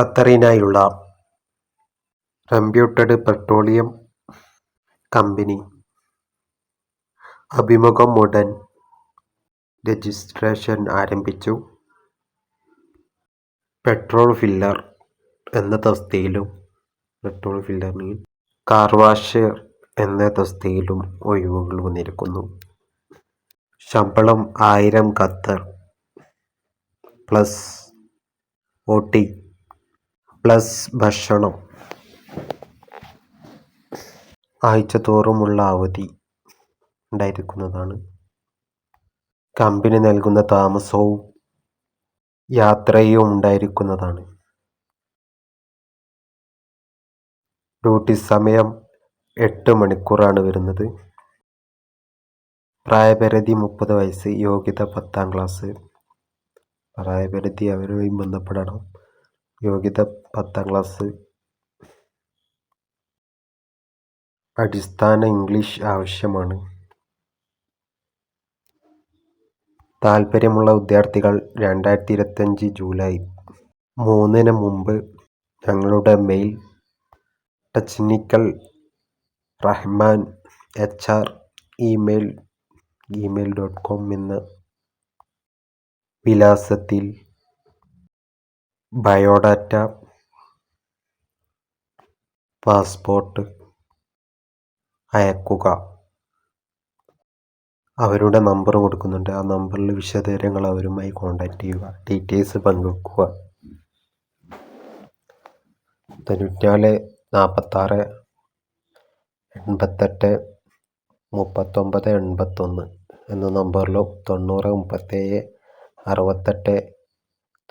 ഖത്തറിനായുള്ള reputed petroleum company അഭിമുഖം ഉടൻ registration ആരംഭിച്ചു. പെട്രോൾ ഫില്ലർ എന്ന തസ്തിയിലും തസ്തികയിലും കാർ വാഷ് എന്ന തസ്തിയിലും ഒഴിവുകൾ വന്നിരിക്കുന്നു. ശമ്പളം ആയിരം ഖത്തർ പ്ലസ് ഒടി പ്ലസ് ഭക്ഷണം. ആഴ്ചതോറുമുള്ള അവധി ഉണ്ടായിരിക്കുന്നതാണ്. കമ്പനി നൽകുന്ന താമസവും യാത്രയും ഉണ്ടായിരിക്കുന്നതാണ്. ഡ്യൂട്ടി സമയം എട്ട് മണിക്കൂറാണ് വരുന്നത്. പ്രായപരിധി മുപ്പത് വയസ്സ്. യോഗ്യത പത്താം ക്ലാസ്. പ്രായപരിധി അവരുമായി ബന്ധപ്പെടണം. യോഗ്യത പത്താം ക്ലാസ്. അടിസ്ഥാന ഇംഗ്ലീഷ് ആവശ്യമാണ്. താൽപര്യമുള്ള വിദ്യാർത്ഥികൾ രണ്ടായിരത്തി ഇരുപത്തഞ്ച് ജൂലൈ മൂന്നിന് മുമ്പ് ഞങ്ങളുടെ mail ടച്ച്നിക്കൽ Rahman H R email dot com എന്ന വിലാസത്തിൽ ബയോഡാറ്റ, പാസ്പോർട്ട് അയക്കുക. അവരുടെ നമ്പർ കൊടുക്കുന്നുണ്ട്. ആ നമ്പറിൽ വിശദവിവരങ്ങൾ അവരുമായി കോൺടാക്റ്റ് ചെയ്യുക. ഡീറ്റെയിൽസ് പങ്കുവെക്കുക തൊണ്ണൂറ്റിനാല് നാൽപ്പത്താറ് എൺപത്തെട്ട് മുപ്പത്തൊമ്പത് എൺപത്തൊന്ന് എന്ന നമ്പറിലും തൊണ്ണൂറ് മുപ്പത്തേഴ് അറുപത്തെട്ട്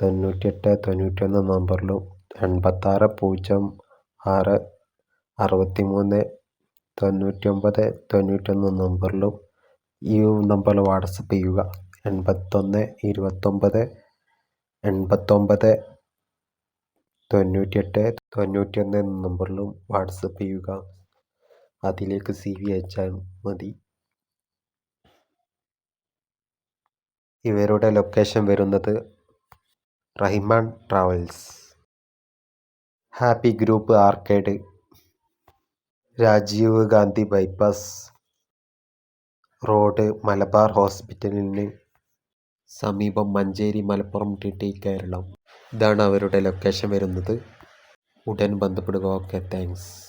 തൊണ്ണൂറ്റിയെട്ട് തൊണ്ണൂറ്റിയൊന്ന് നമ്പറിലും എൺപത്താറ് പൂജ്യം ആറ് അറുപത്തിമൂന്ന് തൊണ്ണൂറ്റിയൊമ്പത് തൊണ്ണൂറ്റിയൊന്ന് നമ്പറിലും ഈ നമ്പറിൽ വാട്സപ്പ് ചെയ്യുക. എൺപത്തൊന്ന് ഇരുപത്തൊമ്പത് എൺപത്തൊമ്പത് തൊണ്ണൂറ്റിയെട്ട് തൊണ്ണൂറ്റിയൊന്ന് എന്ന നമ്പറിലും വാട്സപ്പ് ചെയ്യുക. അതിലേക്ക് സി വി അയച്ചാൽ മതി. ഇവരുടെ ലൊക്കേഷൻ വരുന്നത് Rahiman travels, happy group arcade, Rajiv Gandhi bypass road Malabar ഹോസ്പിറ്റലിന് സമീപം മഞ്ചേരി മലപ്പുറം ടി ടി കേരളം. ഇതാണ് അവരുടെ ലൊക്കേഷൻ വരുന്നത്. ഉടൻ ബന്ധപ്പെടുക. Okay thanks.